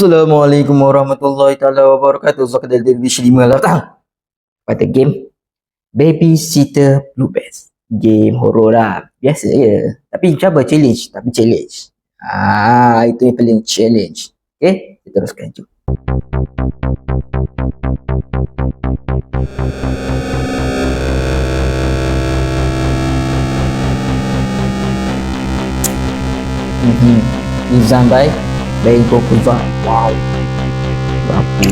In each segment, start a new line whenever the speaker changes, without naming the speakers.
Assalamualaikum warahmatullahi taala wabarakatuh. Kita dari division 5 lah datang. Pada game Babysitter Bluebirds. Game horror lah. Biasa je. Tapi cuba challenge. Tapi challenge. Ah, itu yang paling challenge. Okay, kita teruskan je. Mhm. Design by Bayi Kokuza. Wow. Berapa?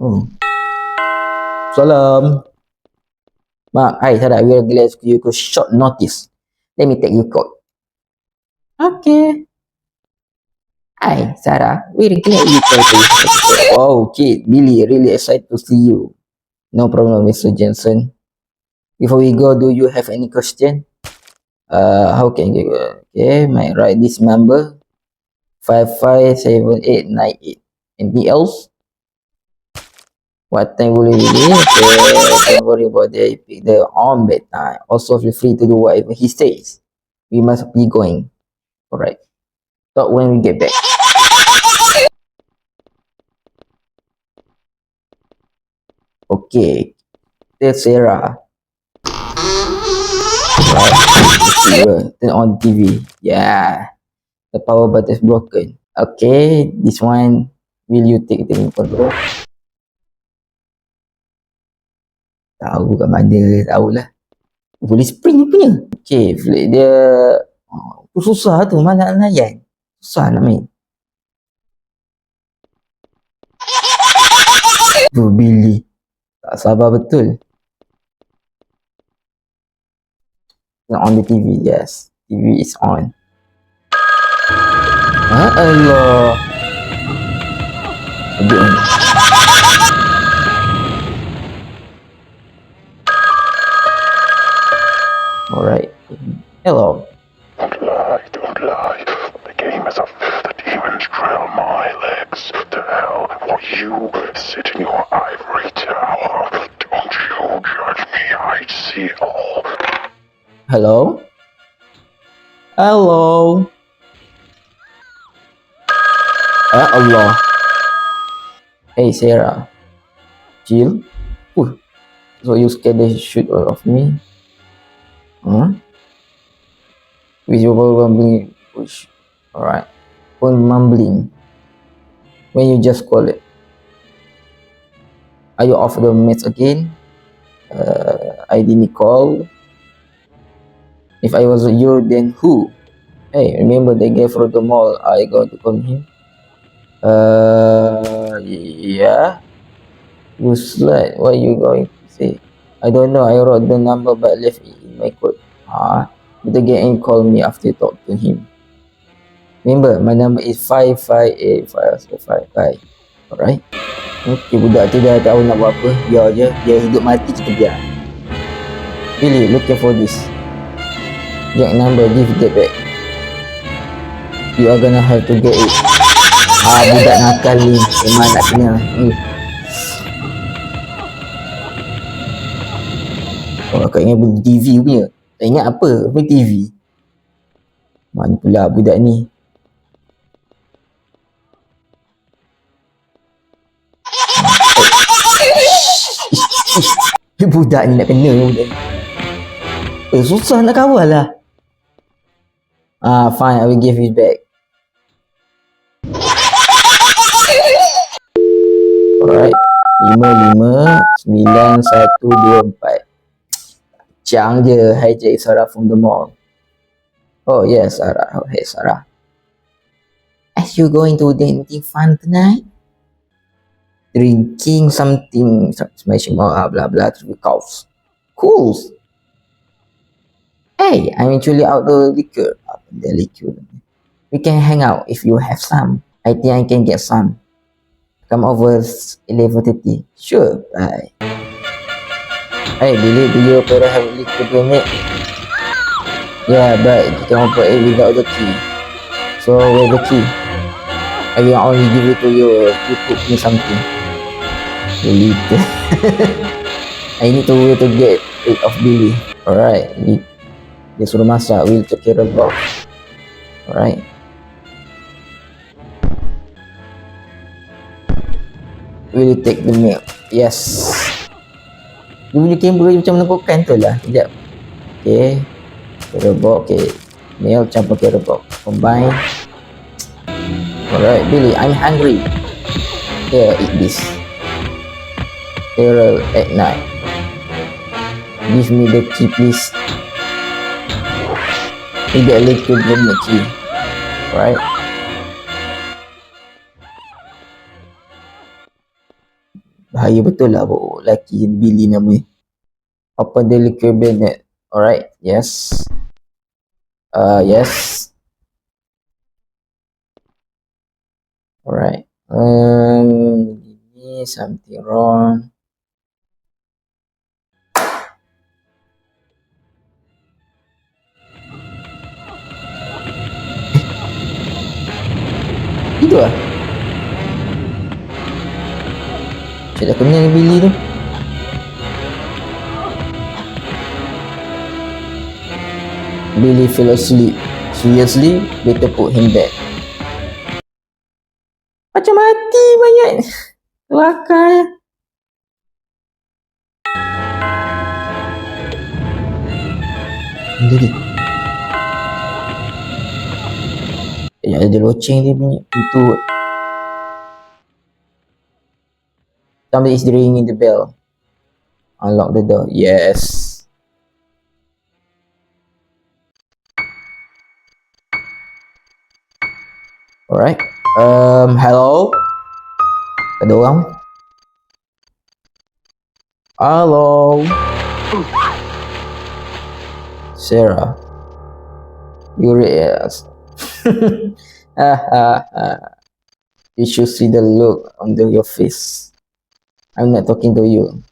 Oh. Salam. Mak, hai Sarah, we are glad to you to short notice. Let me take you call. Okay. Hi, Sarah. We're glad you to Oh, kid, Billy, really excited to see you. No problem, Mr. Jensen. Before we go, do you have any question? Uh, how can you, okay, my write this number. 557898. Anything else? What time will you be? Okay, don't worry about that. Pick the on bedtime. Also, feel free to do whatever he says. We must be going. Alright. Talk when we get back. Okay. Tell Sarah. Right. Turn on TV. Yeah. The power button is broken. Okay. This one. Will you take the control? Tahu kat mana. Tahulah. Boleh spring punya. Okay. Flick dia. Oh, susah tu. Mana nak layan. Susah nak main. Tu Billy. Tak sabar betul. On the TV. Yes. TV is on. Ha Allah. Aduh. Alright. Hello.
You sit in your ivory tower. All.
Hello? Hello? Ah Allah. Hey Sarah. Jill? Uh, so you scared the shit out of me? Huh? With your mumbling push. Alright. Phone mumbling. When you just call it. Are you off the meds again? Uh, I didn't call. If I was you, then who? Hey, remember the guy from the mall? I got to call him. Uh, yeah. You slut. What you going to say? I don't know. I wrote the number but left it in my coat. Ah, but the guy ain't call me after talk to him. Remember, my number is five five eight five five five. Alright. Okay, budak tu dah tahu nak buat apa. Biar je. Dia hidup mati kita biar. Really, looking for this. Jack number, give that back. You are gonna have to get it. Ah, budak nakal ni. Memang nak kena. Hmm. Oh, akak ingat beli TV punya. Tak ingat apa? Apa TV? Mana pula budak ni? Eh, budak ni nak kena budak ni. Eh, susah nak kawal lah. Ah, fine, I will give it back. Alright. Lima, lima, sembilan, satu, dua, empat. Cang je, hijack Sarah from the mall. Oh, yes, Sarah. Oh, hey, Sarah. As you going to do anything fun tonight? Drinking something, smashing blah, blah, blah, through coughs. Cool. Hey, I'm actually out the liquor. Out the liquor. We can hang out if you have some. I think I can get some. Come over 11.30. Sure, bye. Hey, Billy, do you better have a liquor permit? Yeah, but you can operate without the key. So, where's the key? I will only give it to you if you cook me something. Little. I need to to get seat of Billy. Alright, dia, suruh masak. Will take care of both. Alright. Will you take the milk? Yes. Dia punya kamera macam menakutkan tu lah. Sekejap. Okay. Kerebok. Okay. Milk campur kerebok. Combine. Alright, Billy, I'm hungry. Here, eat this. Carol at night. Give me the key, please. Tidak a little the key. Right? Bahaya betul lah bu. Laki Billy nama ni. Open the liquor cabinet. Alright, yes. Uh, yes. Alright. Um, ini something wrong. Dah kenal dengan Billy tu. Billy fell asleep. Seriously, better put him back. Macam mati banyak. Kelakar. Jadi. Ya, ada loceng dia punya pintu. Somebody is ringing the bell. Unlock the door. Yes. Alright. Um, hello? Ada orang? Hello? Sarah. You yes. ah, ah, ah. You should see the look under your face. I'm not talking to you.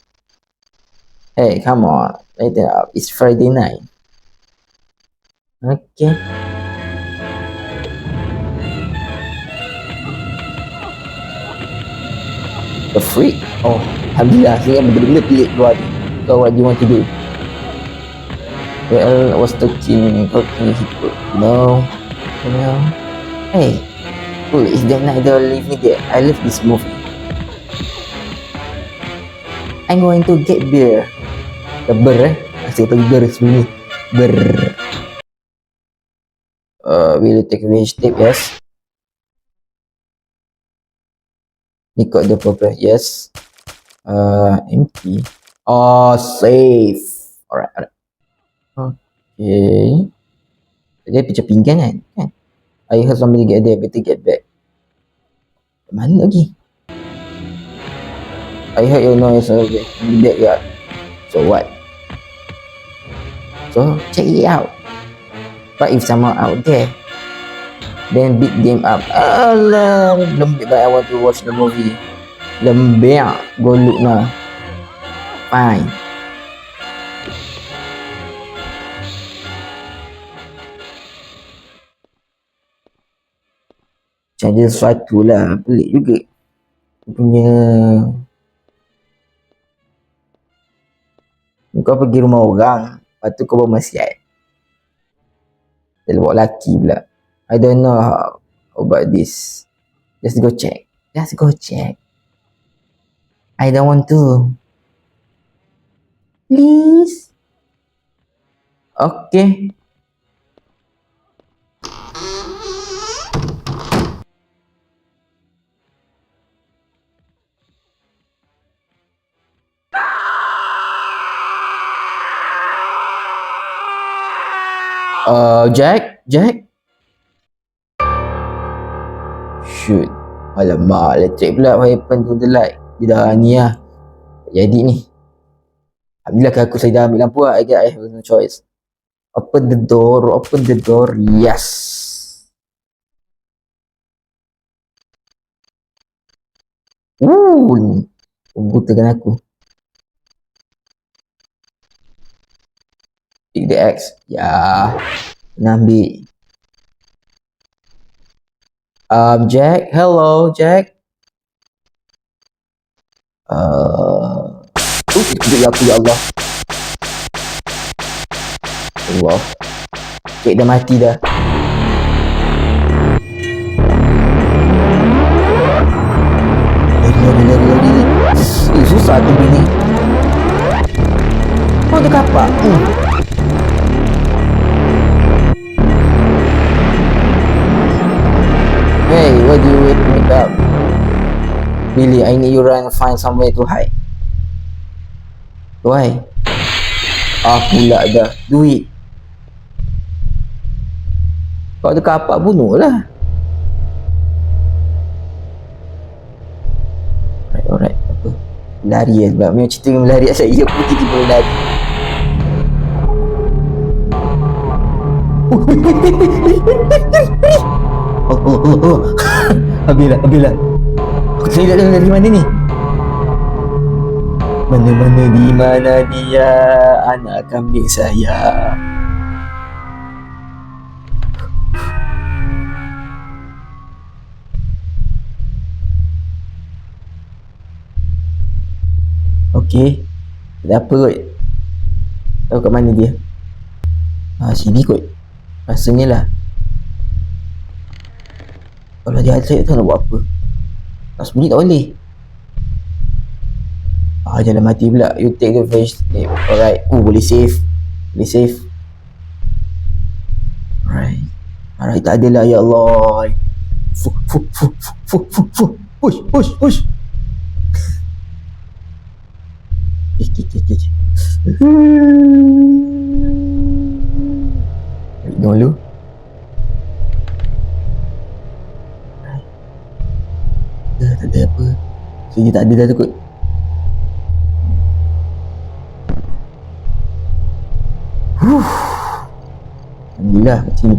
Hey, come on. Lighten up. Uh, it's Friday night. Okay. The freak? Oh, Alhamdulillah. Saya benar-benar pelik ni. So, what do you want to do? Well, I was talking, talking, you know, you know. Hey, cool, is that they'll leave me there? I love this movie. I'm going to get beer. The beer, eh? Asyik pergi beer sebelum ni. Beer. Uh, will you take range tape? Yes. Got the purple. Yes. Uh, empty. Oh, safe. Alright, alright. Okay. Dia pecah pinggan kan? kan? I heard somebody get there, better get back. Mana lagi? I heard your noise in the backyard. So what? So check it out. But if someone out there, then beat them up. Alah, lembik but I want to watch the movie. Lembik, go look now. Fine. Macam ada sesuatu lah Pelik juga Dia punya Kau pergi rumah orang Lepas tu kau bawa masyarakat Dia bawa lelaki pula. I don't know how about this. Just go check. Just go check. I don't want to. Please. Okay Uh, Jack? Jack? Shoot. Alamak, electric pula. Happened to the light? Dia dah ni lah. Jadi ni. Alhamdulillah kan aku saya dah ambil lampu lah. I guess I have no choice. Open the door. Open the door. Yes. Ooh. Butakan aku. Pick the X. Ya. Kena ambil. Um, Jack. Hello, Jack. Uh, uh, ya aku, ya Allah. Allah. Cik dah mati dah. Billy, I need you run and find somewhere to hide. Why? Ah, pula dah. Duit. Kau ada kapak bunuh lah. Alright, alright. Apa? Lari lah sebab memang cerita dengan lari asal ia pun tiba-tiba lari. Oh, oh, oh, oh. Habis lah, Aku tak tahu dari mana ni. Mana-mana di mana dia anak kambing saya. Okey. Ada apa kot? Tahu kat mana dia? Ah, sini kot. Rasanya lah. Kalau dia ada tak nak buat apa? Nak sembunyi tak boleh. Ah, jangan mati pula. You take the first step. Alright. Oh, boleh save. Boleh save. Alright. Alright, tak adalah. Ya Allah. Fuh, fuh, fuh, fuh, fuh, fuh, fuh. Push, push, push. Eh, eh, eh, eh. Dulu. Sini tak ada dah kot. Huh. Alhamdulillah kat sini.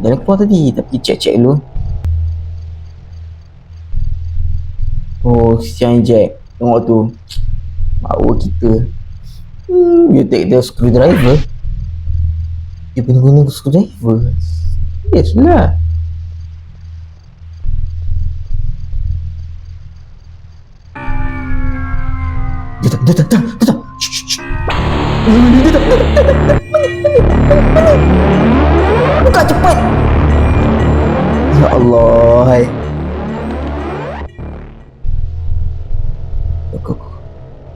Jangan keluar tadi tapi cek-cek dulu. Oh, siang Jack. Tengok tu. Power kita. Hmm, you take the screwdriver. Dia pun guna screwdriver. Yes lah. Dah, dah, dah, dah, dah. Buka cepat. Ya Allah, hai.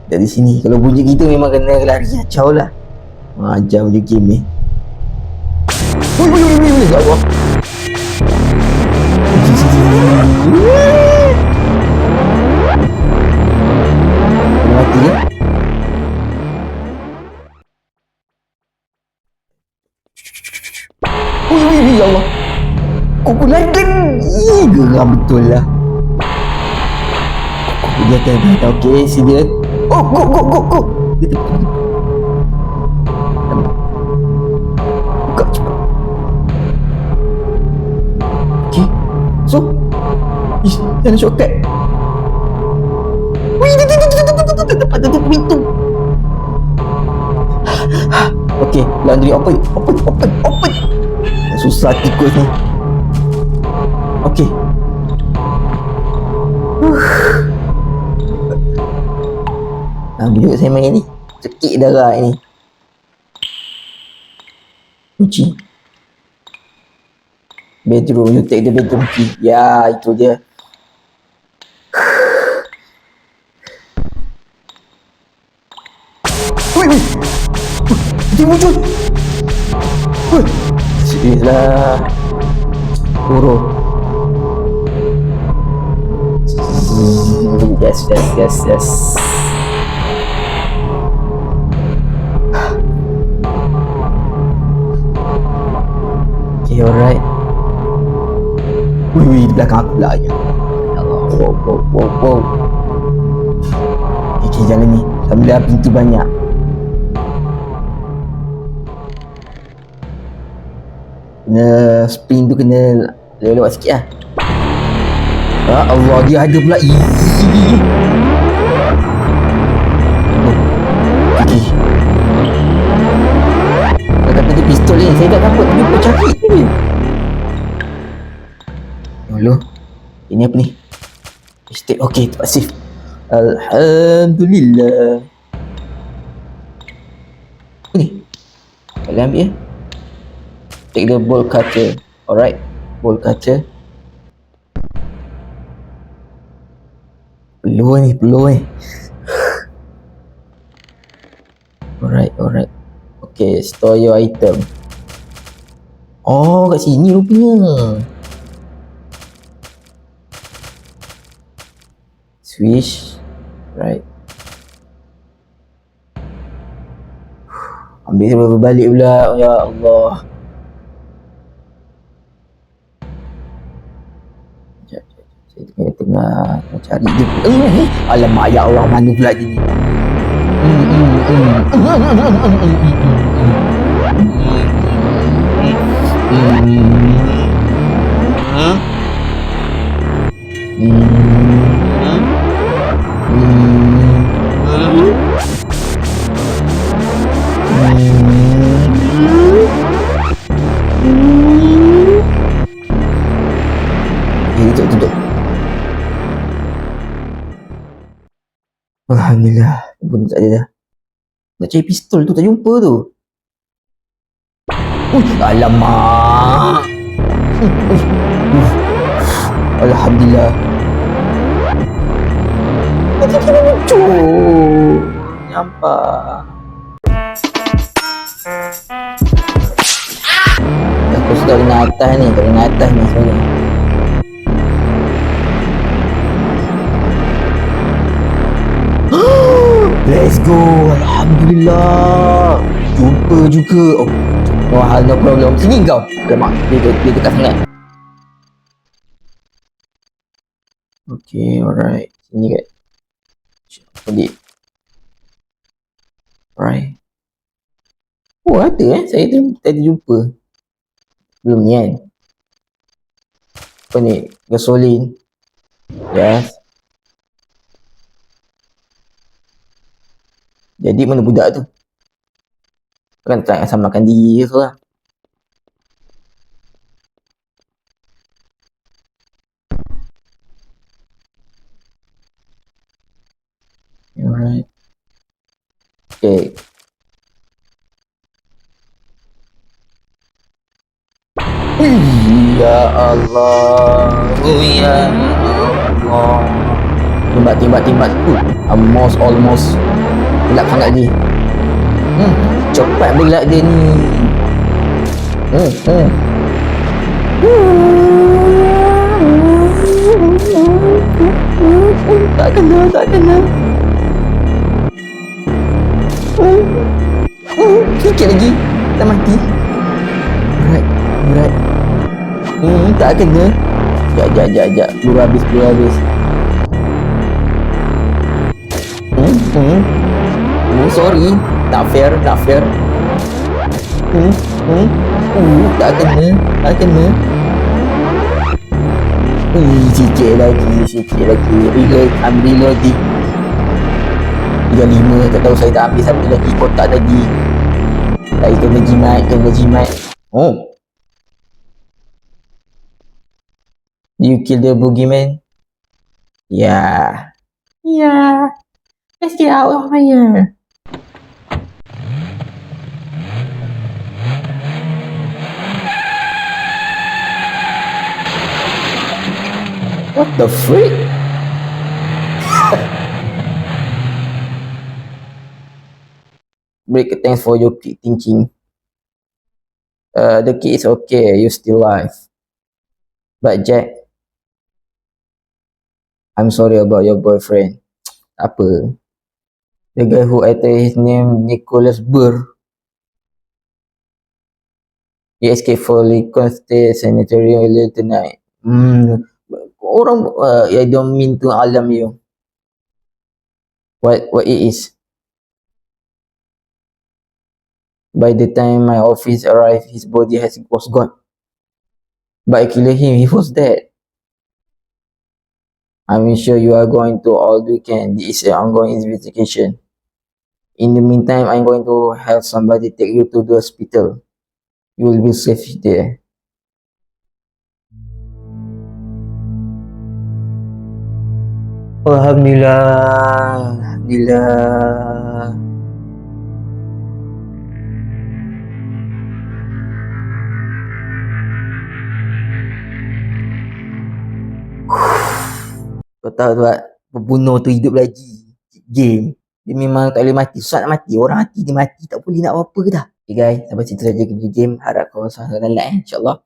Dari sini kalau bunyi gitu memang kena lari kacau lah. Macam bunyi game ni. Woi, woi, woi, woi, woi, aku sendiri ya Allah. Kuku London geram betul lah. Kuku dia tak ada okey sini. Lah. Oh, go go go go. Buka cepat. Okey. So. Ish, jangan shortcut. Tepat tu pintu. Okey, laundry open, open, open, open. Susah tikus ni. Okey. Ambil juga saya main ni. Cekik darah ni. Kunci. Bedroom, you take the bedroom key. Ya, itu dia. Woi, woi. Dia muncul. Woi. Bismillah. Huruf. Yes, yes, yes, yes. Okay, alright. Wih, wih, di belakang aku pula ya. Allah, wow, wow, wow, wow. Okay, jalan ni. Alhamdulillah pintu banyak. Kena spring tu kena lewat sikit lah. Ya Allah, dia ada pula. Okay. Kau kata dia pistol ni. Saya tak takut. Tapi kau cari ni. Dulu. Ini apa ni? Mistake. Okay, tempat safe. Alhamdulillah. Apa ni? Boleh ambil ya. Take the ball cutter. Alright. Ball cutter. Peluh ni, peluh ni. Alright, alright. Okay, store your item. Oh, kat sini rupanya. Swish. Right. Ambil sampai balik pula. Ya Allah. Saya tengah, tengah, tengah cari dia. Eh, alamak, ya Allah. Mana pula dia ni? Hmm, hmm, hmm. Hmm. Alhamdulillah. Pun tak ada dah. Nak cari pistol tu, tak jumpa tu. Ui, alamak. Ui, ui, ui. Alhamdulillah. Tadi kena muncul. Nampak. Aku sudah kena atas ni, kena atas ni sebenarnya. Let's go. Alhamdulillah. Jumpa juga. Oh, Wah, no problem. Sini kau. Lemak. Dia, dia, dia dekat sangat. Okay, alright. Sini kat. Tadi. Alright. Oh, ada eh. Saya tu tadi jumpa. Belum ni kan. Apa ni? Gasolin. Yes. Jadi mana budak tu? Kan tak asal makan diri je tu lah. Alright. Okay. Ya Allah. Oh ya Allah. Timbat, timbat, timbat. Uh, almost, almost. Gelap sangat ni. Hmm, cepat gelap dia ni. Hmm, hmm. Tak kena, tak kena. Hmm. Hmm, sikit lagi. Tak mati. Alright, alright. Hmm, tak kena. Sekejap, sekejap, sekejap, sekejap. Peluru habis, peluru habis. Hmm, hmm. Hmm, sorry. Tak fair, tak fair. Hmm, hmm. Uh, tak kena, tak kena. Ui, sikit lagi, sikit lagi. Reload, ambil reloading. 35, tak tahu saya tak ambil satu lagi, kotak lagi. Lagi kena jimat, kena jimat. Oh. You kill the boogeyman? Yeah. Yeah. Let's get out of here. What the freak? Break, thanks for your quick thinking. Uh, the kid is okay, You're still alive. But Jack, I'm sorry about your boyfriend. Apa? The guy who I tell his name Nicholas Burr. He escaped for Lincoln State Sanitarium earlier tonight. Hmm. Orang, uh, I don't mean to alarm you. What, what it is. By the time my office arrived, his body has was gone. But I killed him, he was dead. I'm sure you are going to all we can. This is an ongoing investigation. In the meantime, I'm going to have somebody take you to the hospital. You will be safe there. Alhamdulillah. Alhamdulillah Kau tahu tak, Pembunuh tu hidup lagi. Game. Dia memang tak boleh mati. Susah nak mati. Orang hati dia mati. Tak boleh nak apa-apa ke dah. Okay guys. Sampai situ saja. Game. Harap korang sangat-sangat like eh. InsyaAllah.